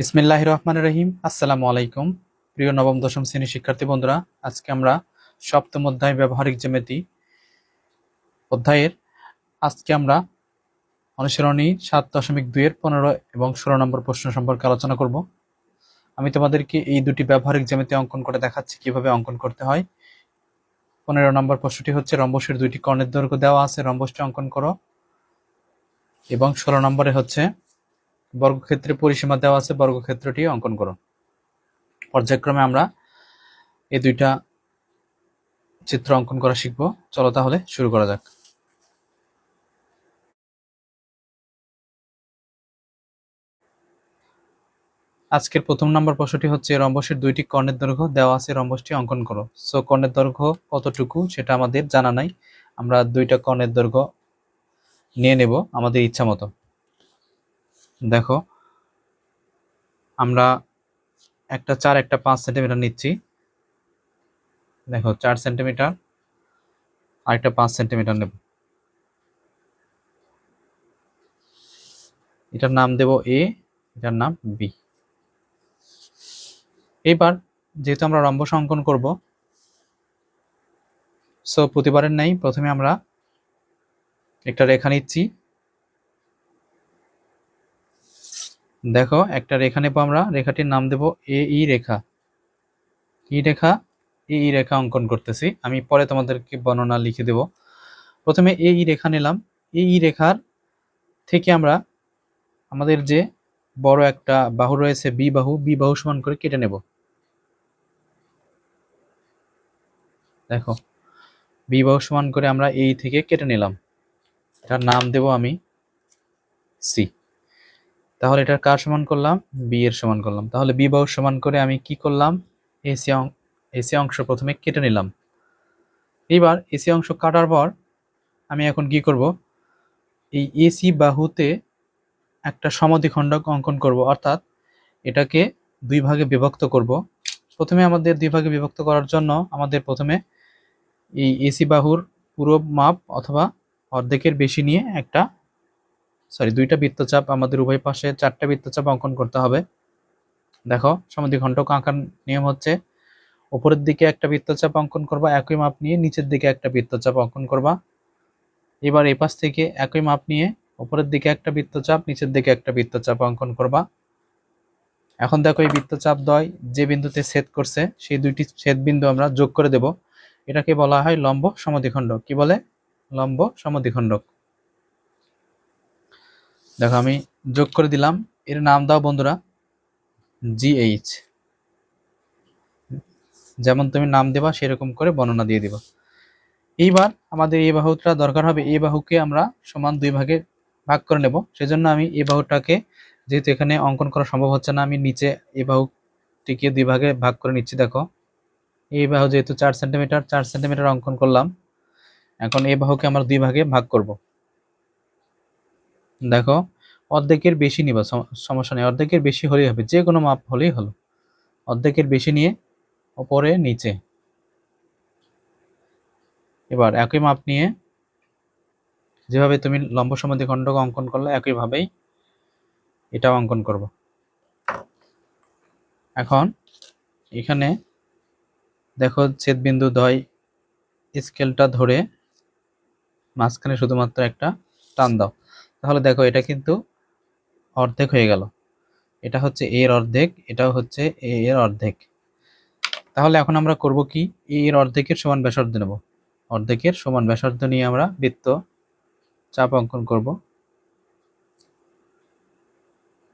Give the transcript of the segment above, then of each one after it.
বিসমিল্লাহ রহমান রহিম। আসসালামু আলাইকুম। প্রিয় নবম, দশম শ্রেণির শিক্ষার্থী বন্ধুরা, আজকে আমরা সপ্তম অধ্যায় ব্যবহারিক জ্যামিতি অধ্যায়ের আজকে আমরা অনুসরণী সাত দশমিক দুইয়ের পনেরো এবং ষোলো নম্বর প্রশ্ন সম্পর্কে আলোচনা করব। আমি তোমাদেরকে এই দুটি ব্যবহারিক জ্যামিতি অঙ্কন করে দেখাচ্ছি, কীভাবে অঙ্কন করতে হয়। পনেরো নম্বর প্রশ্নটি হচ্ছে, রম্বসের দুইটি কর্ণের দৈর্ঘ্য দেওয়া আছে, রম্বসটি অঙ্কন করো। এবং ষোলো নম্বরে হচ্ছে বর্গক্ষেত্রে পরিসীমা দেওয়া আছে, বর্গক্ষেত্রটি অঙ্কন করো। পর্যায়ক্রমে আমরা এই দুইটা চিত্র অঙ্কন করা শিখব। চলো তাহলে শুরু করা যাক। আজকের প্রথম নম্বর প্রশ্নটি হচ্ছে, রম্বসের দুইটি কর্ণের দৈর্ঘ্য দেওয়া আছে, রম্বসটি অঙ্কন করো। সো কর্ণের দৈর্ঘ্য কতটুকু সেটা আমাদের জানা নাই। আমরা দুইটা কর্ণের দৈর্ঘ্য নিয়ে নেব আমাদের ইচ্ছা মতো। দেখো, আমরা একটা চার, একটা পাঁচ সেন্টিমিটার নিচ্ছি। দেখো, চার সেন্টিমিটার আর একটা পাঁচ সেন্টিমিটার নেব। এটার নাম দেব এ এটার নাম বি এইবার যেহেতু আমরা রম্বস অঙ্কন করব সো প্রতিবারের নেই প্রথমে আমরা একটা রেখা নিচ্ছি। দেখো, একটা রেখা নেব আমরা। রেখাটির নাম দেব এ ই রেখা। ই রেখা? এ ই রেখা অঙ্কন করতেছি। আমি পরে তোমাদেরকে বর্ণনা লিখে দেব। প্রথমে এ ই রেখা নিলাম। এ ই রেখার থেকে আমরা আমাদের যে বড় একটা বাহু রয়েছে বি বাহু বি বাহু সমান করে কেটে নেব। দেখো বি বাহু সমান করে আমরা এই থেকে কেটে নিলাম। এটার নাম দেব আমি সি তাহলে এটার কার সমান করলাম? বি এর সমান করলাম। তাহলে বি বাহু সমান করে আমি কি করলাম? এসি এসি অংশ প্রথমে কেটে নিলাম। এবার এসি অংশ কাটার পর আমি এখন কি করব? এই এসি বাহুতে একটা সমাধিখণ্ডক অঙ্কন করব। অর্থাৎ এটাকে দুই ভাগে বিভক্ত করব। প্রথমে আমাদের দুই ভাগে বিভক্ত করার জন্য আমাদের প্রথমে এই এসি বাহুর পুরো মাপ অথবা অর্ধেকের বেশি নিয়ে একটা সরি দুইটা বৃত্তচাপ আমাদের উভয় পাশে চারটা বৃত্তচাপ অঙ্কন করতে হবে। দেখো সমাধিখণ্ডক আঁকার নিয়ম হচ্ছে, উপরের দিকে একটা বৃত্তচাপ অঙ্কন করবা, একই মাপ নিয়ে নিচের দিকে একটা বৃত্তচাপ অঙ্কন করবা। এবার এই পাশ থেকে একই মাপ নিয়ে উপরের দিকে একটা বৃত্তচাপ, নিচের দিকে একটা বৃত্তচাপ অঙ্কন করবা। এখন দেখো এই বৃত্তচাপ দয় যে বিন্দুতে ছেদ করছে, সেই দুইটি ছেদ বিন্দু আমরা যোগ করে দেব। এটাকে বলা হয় লম্ব সমাধিখণ্ডক কি বলে? লম্ব সমাধিখণ্ডক দেখো, আমি যোগ করে দিলাম। এর নাম দাও বন্ধুরা জিএইচ যেমন তুমি নাম দেবা, সেরকম করে বর্ণনা দিয়ে দিবা। এইবার আমাদের এই বাহুটা দরকার হবে, এই বাহুকে আমরা সমান দুই ভাগে ভাগ করে নেব। সেজন্য আমি এই বাহুটাকে, যেহেতু এখানে অঙ্কন করা সম্ভব হচ্ছে না, আমি নিচে এই বাহুটিকে দুই ভাগে ভাগ করে নিচ্ছি, দেখো। এই বাহু যেহেতু চার সেন্টিমিটার চার সেন্টিমিটার অঙ্কন করলাম, এখন এই বাহুকে আমরা দুই ভাগে ভাগ করব। দেখো, অর্ধেকের বেশি নিবা সমস্যা নেই। অর্ধেকের বেশি হলেই হবে, যে কোনো মাপ হলেই হলো। অর্ধেকের বেশি নিয়ে ওপরে, নিচে। এবার একই মাপ নিয়ে যেভাবে তুমি লম্ব সমাধি খণ্ডক অঙ্কন করলে, একইভাবেই এটাও অঙ্কন করব। এখন এখানে দেখো, ছেদবিন্দু দয় স্কেলটা ধরে মাঝখানে শুধুমাত্র একটা টান দাও। তাহলে দেখো এটা কিন্তু অর্ধেক হয়ে গেল। এটা হচ্ছে এর অর্ধেক, এটাও হচ্ছে এ এর অর্ধেক। তাহলে এখন আমরা করব কি? এর অর্ধেকের সমান ব্যাসার্ধ নেব। অর্ধেকের সমান ব্যাসার্ধ নিয়ে আমরা বৃত্ত চাপ অঙ্কন করব।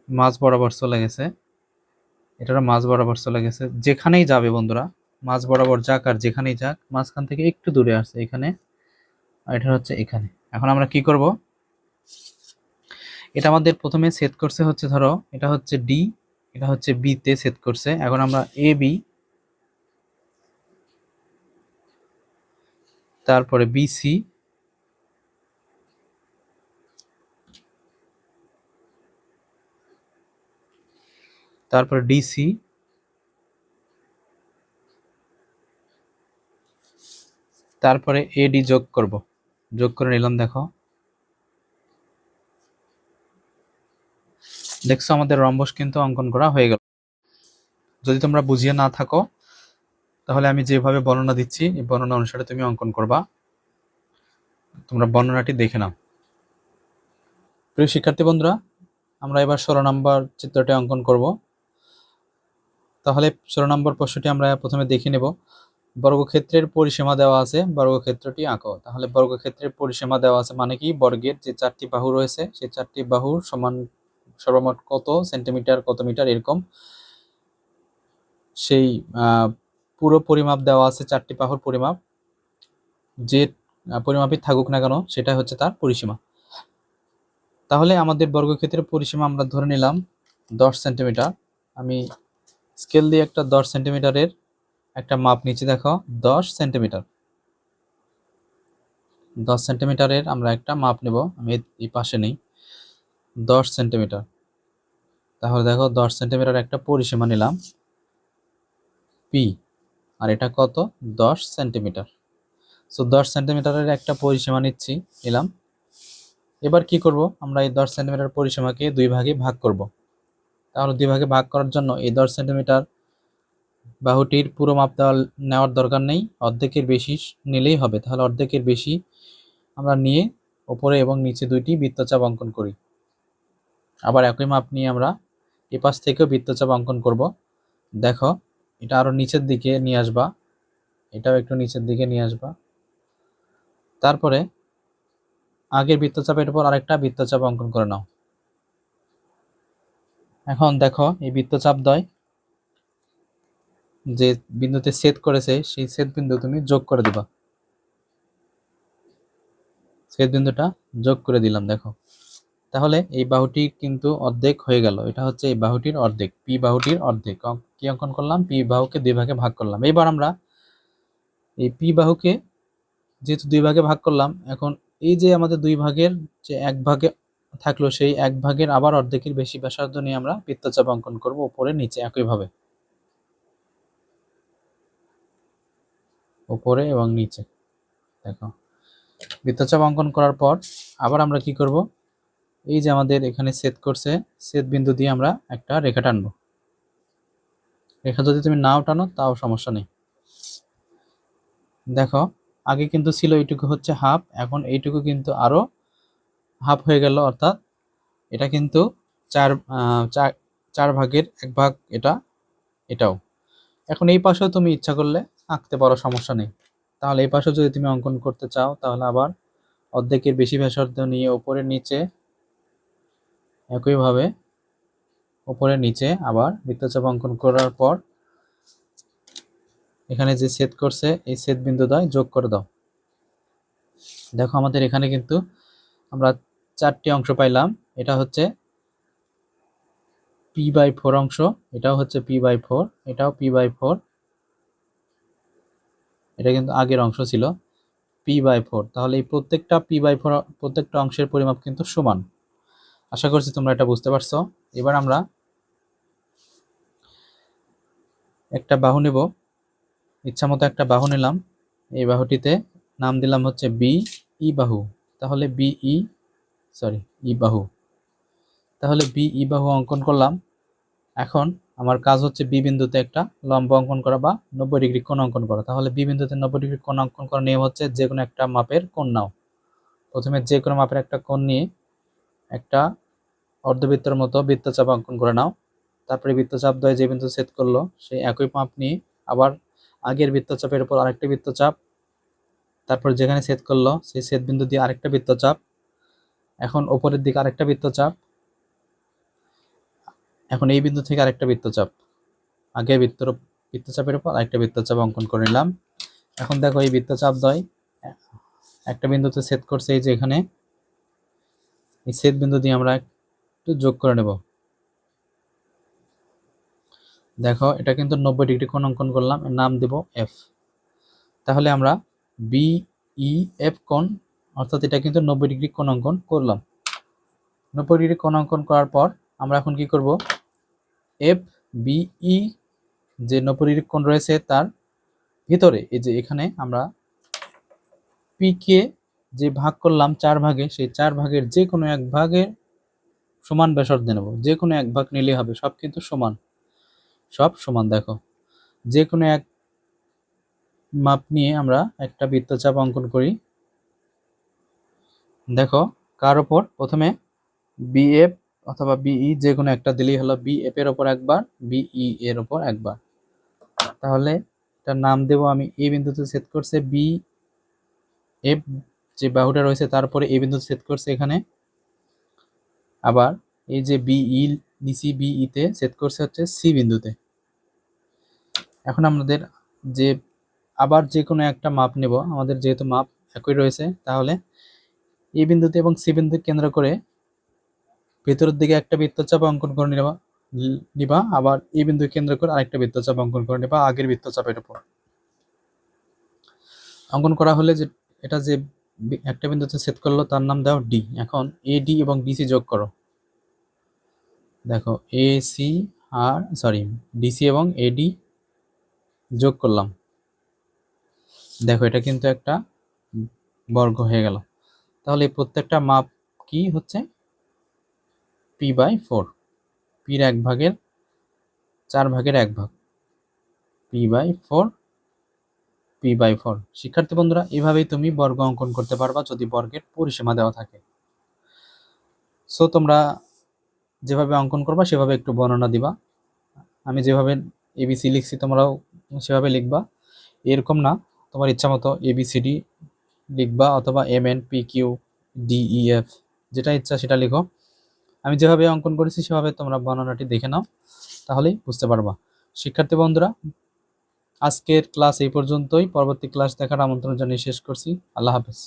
মাছ বরাবর চলে গেছে। এটারও মাছ বরাবর চলে গেছে। যেখানেই যাবে বন্ধুরা মাছ বরাবর যাক আর যেখানেই যাক, মাঝখান থেকে একটু দূরে আসছে, এখানে আর এটা হচ্ছে এখানে। এখন আমরা কি করব? এটা আমাদের প্রথমে সেট করছে হচ্ছে ধরো, এটা হচ্ছে ডি এটা হচ্ছে বি তে সেট করছে। এখন আমরা এ বি তারপরে বিসি তারপরে ডিসি তারপরে এডি যোগ করব। যোগ করে নিলাম, দেখো। দেখছ আমাদের রম্বস কিন্তু অঙ্কন করা হয়ে গেল। যদি তোমরা বুঝিয়ে না থাকো, তাহলে আমি যেভাবে বর্ণনা দিচ্ছি, এই বর্ণনা অনুসারে তুমি অঙ্কন করবা। তোমরা বর্ণনাটি দেখে নাও। প্রিয় শিক্ষার্থী বন্ধুরা, আমরা এবার ষোলো নম্বর চিত্রটি অঙ্কন করব। তাহলে ষোলো নম্বর প্রশ্নটি আমরা প্রথমে দেখে নেব। বর্গক্ষেত্রের পরিসীমা দেওয়া আছে, বর্গক্ষেত্রটি আঁকো। তাহলে বর্গক্ষেত্রের পরিসীমা দেওয়া আছে মানে কি? বর্গের যে চারটি বাহু রয়েছে, সেই চারটি বাহুর সমান সর্বমোট কত সেন্টিমিটার, কত মিটার এরকম? সেই পুরো পরিমাপ দেওয়া আছে চারটি বাহুর পরিমাপ। যে পরিমাপই থাকুক না কেন সেটা হচ্ছে তার পরিসীমা। তাহলে আমাদের বর্গক্ষেত্রের পরিসীমা আমরা ধরে নিলাম দশ সেন্টিমিটার। আমি স্কেল দিয়ে একটা দশ সেন্টিমিটারের একটা মাপ নিচে দেখো, দশ সেন্টিমিটার। দশ সেন্টিমিটারের আমরা একটা মাপ নেব, আমি এই পাশে নেই। দশ সেন্টিমিটার। তাহলে দেখো দশ সেন্টিমিটার একটা পরিসীমা নিলাম। পি আর এটা কত? দশ সেন্টিমিটার। সো দশ সেন্টিমিটারের একটা পরিসীমা নিচ্ছি, নিলাম। এবার কি করব? আমরা এই দশ সেন্টিমিটার পরিসীমাকে দুই ভাগে ভাগ করব। তাহলে দুই ভাগে ভাগ করার জন্য এই দশ সেন্টিমিটার বাহুটির পুরো মাপ দেওয়া নেওয়ার দরকার নেই। অর্ধেকের বেশি নিলেই হবে। তাহলে অর্ধেকের বেশি আমরা নিয়ে ওপরে এবং নিচে দুইটি বৃত্তচাপ অঙ্কন করি। আবার একই মাপ নিয়ে আমরা এপাশ থেকেও বৃত্তচাপ অঙ্কন করব। দেখো, এটা আরও নিচের দিকে নিয়ে আসবা। এটাও একটু নিচের দিকে নিয়ে আসবা। তারপরে আগের বৃত্তচাপের উপর আরেকটা বৃত্তচাপ অঙ্কন করে নাও। এখন দেখো, এই বৃত্তচাপ দয় যে বিন্দুতে সেট করেছে, সেই সেট বিন্দু তুমি যোগ করে দিবা। সেট বিন্দুটা যোগ করে দিলাম, দেখো। তাহলে এই বাহুটি কিন্তু অর্ধেক হয়ে গেল। এটা হচ্ছে এই বাহুটির অর্ধেক। পি বাহুটির অর্ধেক। কি অঙ্কন করলাম? পি বাহুকে দুই ভাগে ভাগ করলাম। এবার আমরা এই পি বাহুকে যেহেতু দুই ভাগে ভাগ করলাম, এখন এই যে আমাদের দুই ভাগের যে এক ভাগে থাকল, সেই এক ভাগের আবার অর্ধেকের বেশি ব্যাসার্ধ নিয়ে আমরা বৃত্তচাপ অঙ্কন করব উপরে নিচে একইভাবে। উপরে এবং নিচে। দেখো। বৃত্তচাপ অঙ্কন করার পর আবার আমরা কি করব? এই যে আমাদের এখানে সেট করছে সেট বিন্দু দিয়ে আমরা একটা রেখা টানবো। রেখা যদি তুমি নাও টানো, তাও সমস্যা নেই। দেখো, আগে কিন্তু ছিল এইটুকু হচ্ছে হাফ এখন এইটুকু কিন্তু আরও হাফ হয়ে গেল, অর্থাৎ এটা কিন্তু চার চার ভাগের এক ভাগ এটা, এটাও। এখন এই পাশেও তুমি ইচ্ছা করলে আঁকতে পারো, সমস্যা নেই। তাহলে এই পাশেও যদি তুমি অঙ্কন করতে চাও, তাহলে আবার অর্ধেকের বেশি ব্যাসার্ধ নিয়ে উপরে নিচে একইভাবে উপরে নিচে আবার বৃত্তচাপ অঙ্কন করার পর এখানে যে সেট করছে, এই সেট বিন্দু দ্বয় যোগ করে দাও। দেখো আমাদের এখানে কিন্তু আমরা চারটি অংশ পাইলাম। এটা হচ্ছে পি বাই ফোর অংশ, এটাও হচ্ছে পি বাই ফোর, এটাও পি বাই ফোর। এটা কিন্তু আগের অংশ ছিল, পি বাই ফোর। তাহলে এই প্রত্যেকটা পি বাই ফোর, প্রত্যেকটা অংশের পরিমাপ কিন্তু সমান। আশা করছি তোমরা এটা বুঝতে পারছ। এবার আমরা একটা বাহু নেব। ইচ্ছা মতো একটা বাহু নিলাম। এই বাহুটিতে নাম দিলাম হচ্ছে বি ই বাহু। তাহলে বি ই সরি ই বাহু। তাহলে বি ই বাহু অঙ্কন করলাম। এখন আমার কাজ হচ্ছে বি বিন্দুতে একটা লম্ব অঙ্কন করা বা নব্বই ডিগ্রি কোণ অঙ্কন করা। তাহলে বি বিন্দুতে নব্বই ডিগ্রি কোণ অঙ্কন করার নিয়ম হচ্ছে যে কোনো একটা মাপের কোণ নাও। প্রথমে যে কোনো মাপের একটা কোণ নিয়ে একটা অর্ধবৃত্তের মতো বৃত্তচাপ অঙ্কন করে নাও। তারপরে বৃত্তচাপ দয় যে বিন্দু সেট করল, সেই একই মাপ নিয়ে আবার আগের বৃত্তচাপের উপর আরেকটা বৃত্তচাপ, তারপর যেখানে সেট করল, সেই সেট বিন্দু দিয়ে আরেকটা বৃত্তচাপ, এখন ওপরের দিকে আরেকটা বৃত্তচাপ, এখন এই বিন্দু থেকে আরেকটা বৃত্তচাপ। আগে বৃত্ত বৃত্তচাপের উপর আরেকটা বৃত্তচাপ অঙ্কন করে নিলাম। এখন দেখো এই বৃত্তচাপ দয়, একটা বিন্দুতে সেট করছে এই যে এখানে এই সেট বিন্দু দিয়ে আমরা একটু যোগ করে নেব। দেখো, এটা কিন্তু নব্বই ডিগ্রি কোণ অঙ্কন করলাম, এর নাম দেব এফ তাহলে আমরা বি ই এফ কোণ, অর্থাৎ এটা কিন্তু নব্বই ডিগ্রি কোণ অঙ্কন করলাম। নব্বই ডিগ্রি কোণ অঙ্কন করার পর আমরা এখন কি করব? এফ বিই যে নব্বই ডিগ্রি কোণ রয়েছে তার ভিতরে, এই যে এখানে আমরা পিকে যে ভাগ করলাম চার ভাগে, সেই চার ভাগের যে কোনো এক ভাগে সমান ব্যাসার্ধ নেব। যে কোনো এক ভাগ নিলেই হবে, সব কিন্তু সমান। সব সমান, দেখো। যে কোনো এক মাপ নিয়ে আমরা একটা বৃত্তচাপ অঙ্কন করি। দেখো, কার ওপর? প্রথমে বিএফ অথবা বিই যে কোনো একটা দিলেই হলো বিএফ এর ওপর একবার বিই এর ওপর একবার। তাহলে এটার নাম দেব আমি। এ বিন্দুতে সেট করছে বি এফ যে বাহুটা রয়েছে তারপরে এই বিন্দু সেট করছে এখানে। আবার এই যে বি বিই নিচি বিইতে সেট করছে হচ্ছে সি বিন্দুতে। এখন আমাদের যে আবার যে কোনো একটা মাপ নেব। আমাদের যেহেতু মাপ একই রয়েছে, তাহলে এ বিন্দুতে এবং সি বিন্দু কেন্দ্র করে ভেতরের দিকে একটা বৃত্তচাপ অঙ্কন করে নেবা নিবা। আবার এই বিন্দু কেন্দ্র করে আরেকটা বৃত্তচাপ অঙ্কন করে নেবা, আগের বৃত্তচাপের উপর। অঙ্কন করা হলে যে, এটা যে একটা বিন্দুতে সেট করল, তার নাম দাও ডি এখন এ ডি এবং ডিসি যোগ করো। দেখো এ সি আর সরি ডিসি এবং এডি যোগ করলাম। দেখো, এটা কিন্তু একটা বর্গ হয়ে গেল। তাহলে প্রত্যেকটা মাপ কি হচ্ছে? পি বাই ফোর পির এক ভাগের চার ভাগের এক ভাগ। P by four P by four. শিক্ষার্থী বন্ধুরা, এভাবেই তুমি বর্গ অঙ্কন করতে পারবা যদি বর্গের পরিসীমা দেওয়া থাকে। সো তোমরা যেভাবে অঙ্কন করবা, সেভাবে একটু বর্ণনা দিবা। আমি যেভাবে এবিসি লিখছি, তোমরাও সেভাবে লিখবা। এরকম না, তোমার ইচ্ছা মতো এবিসিডি লিখবা অথবা M N P Q DEF যেটা ইচ্ছা সেটা লিখো। আমি যেভাবে অঙ্কন করেছি, সেভাবে তোমরা বর্ণনাটি দেখে নাও, তাহলেই বুঝতে পারবা। শিক্ষার্থী বন্ধুরা আজকের ক্লাস এই পর্যন্তই। পরবর্তী ক্লাস দেখার আমন্ত্রণ জানিয়ে শেষ করছি। আল্লাহ হাফেজ।